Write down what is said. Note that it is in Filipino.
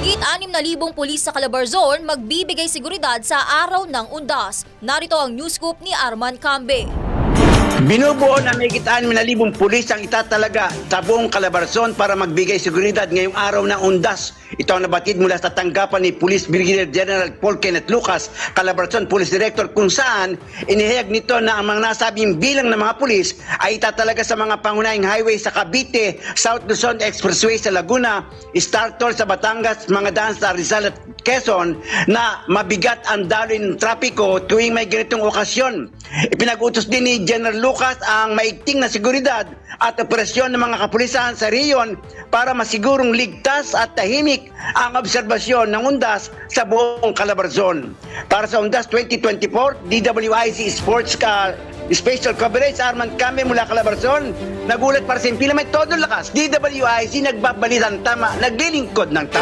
Mahigit 6,000 pulis sa Calabarzon magbibigay seguridad sa araw ng undas. Narito ang news scoop ni Arman Cambe. Binubuo na may kitaan na libong pulis ang itatalaga sa buong Calabarzon para magbigay seguridad ngayong araw ng undas. Ito ang nabatid mula sa tanggapan ni Police Brigadier General Paul Kenneth Lucas, Calabarzon Police Director kung saan inihayag nito na ang mga nasabing bilang ng mga pulis ay itatalaga sa mga pangunahing highway sa Cavite, South Luzon Expressway sa Laguna, Star Toll sa Batangas, mga daan sa Rizal at Quezon na mabigat ang daloy ng trapiko tuwing may ganitong okasyon. Ipinag-utos din ni General Lucas ang maigting na seguridad at operasyon ng mga kapulisan sa riyon para masigurong ligtas at tahimik ang obserbasyon ng undas sa buong Calabarzon. Para sa Undas 2024, DWIC Sports Car Special Coverage, Armand Kame mula Calabarzon. Nagulat para sa impila may todo lakas. DWIC nagbabalitan tama, naglilingkod ng tama.